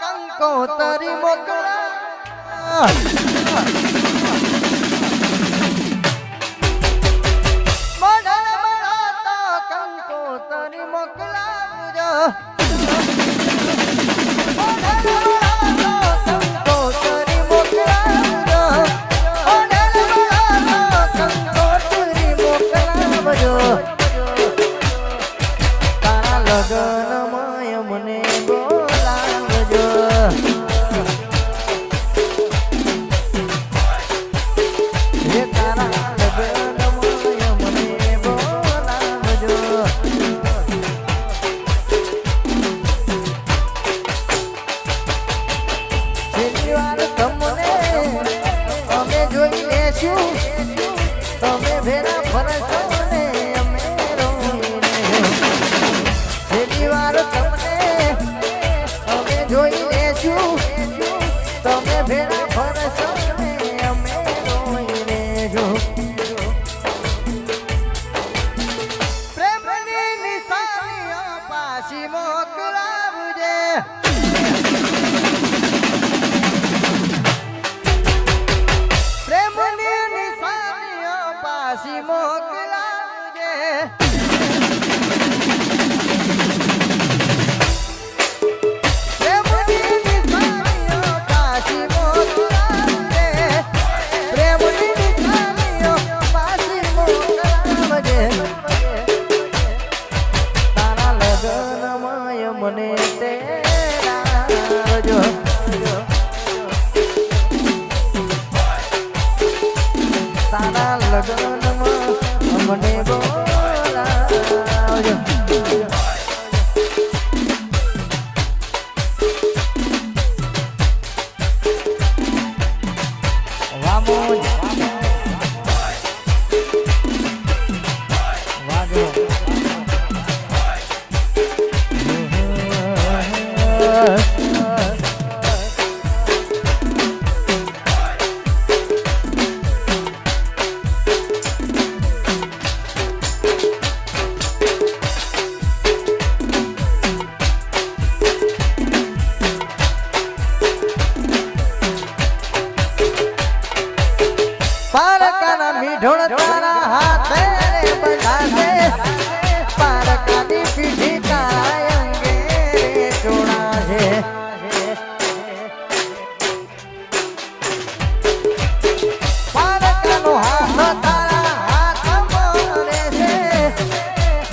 કંકોતરી મોકલા લગનમાં મને બોલાવજો. હે તારા લગનમાં મને બોલાવજો. છેલ્લી વાર અમે જોઈ લેશું તમે ભેરા ફરશો લગનમાં અમને બોલાવજો પારકાના મીઢોળ તારા હાથે રે બંધાશે પારકાની પીઠી તારા અંગે રે જોડાશે પારકાનો હાથ તારા હાથમાં રહેશે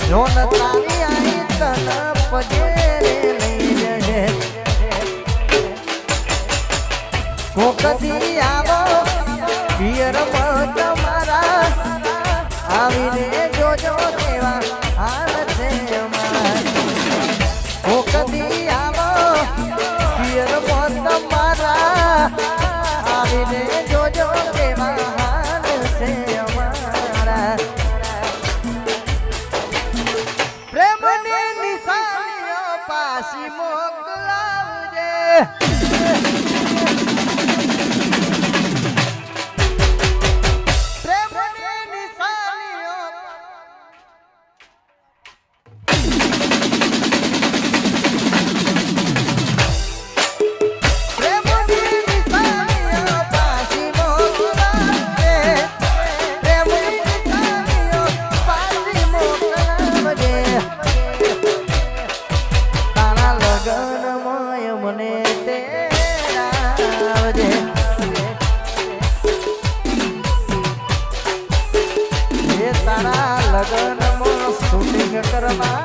જોન તારી આઈ તન પજે રે લઈ જશે કોકથી આવો, પિયર તારા લગનમાં શૂટિંગ કરવા